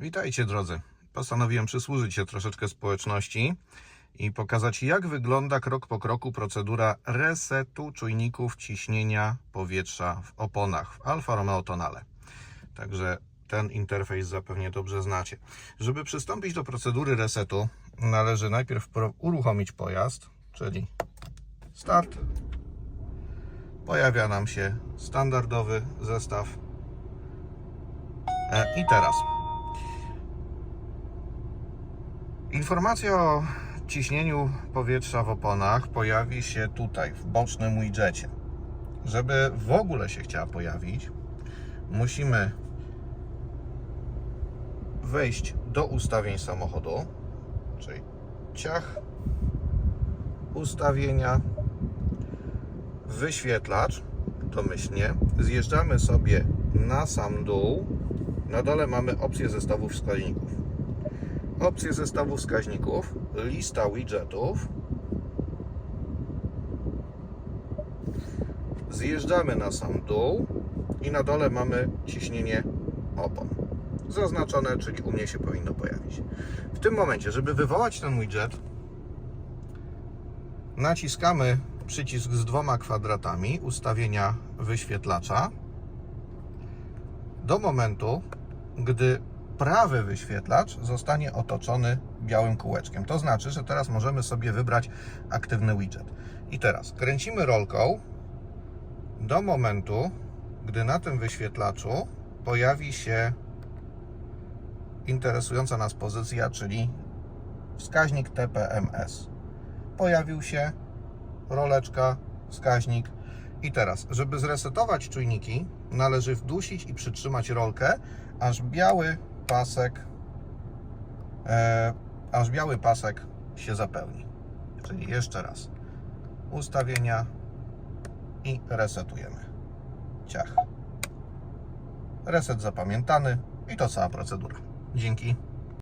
Witajcie drodzy. Postanowiłem przysłużyć się troszeczkę społeczności i pokazać jak wygląda krok po kroku procedura resetu czujników ciśnienia powietrza w oponach w Alfa Romeo Tonale. Także ten interfejs zapewne dobrze znacie. Żeby przystąpić do procedury resetu należy najpierw uruchomić pojazd, czyli start. Pojawia nam się standardowy zestaw. E, I teraz Informacja o ciśnieniu powietrza w oponach pojawi się tutaj, w bocznym widgetie. Żeby w ogóle się chciała pojawić, musimy wejść do ustawień samochodu, czyli ciach, ustawienia, wyświetlacz, domyślnie, zjeżdżamy sobie na sam dół, na dole mamy opcję zestawów wskaźników opcje zestawu wskaźników, lista widgetów. Zjeżdżamy na sam dół i na dole mamy ciśnienie opon. Zaznaczone, czyli u mnie się powinno pojawić. W tym momencie, żeby wywołać ten widget, naciskamy przycisk z dwoma kwadratami ustawienia wyświetlacza do momentu, gdy prawy wyświetlacz zostanie otoczony białym kółeczkiem. To znaczy, że teraz możemy sobie wybrać aktywny widget. I teraz kręcimy rolką do momentu, gdy na tym wyświetlaczu pojawi się interesująca nas pozycja, czyli wskaźnik TPMS. Pojawił się roleczka, wskaźnik. I teraz, żeby zresetować czujniki, należy wdusić i przytrzymać rolkę, aż biały pasek, e, aż biały pasek się zapełni. Czyli jeszcze raz ustawienia i resetujemy. Ciach. Reset zapamiętany i to cała procedura. Dzięki.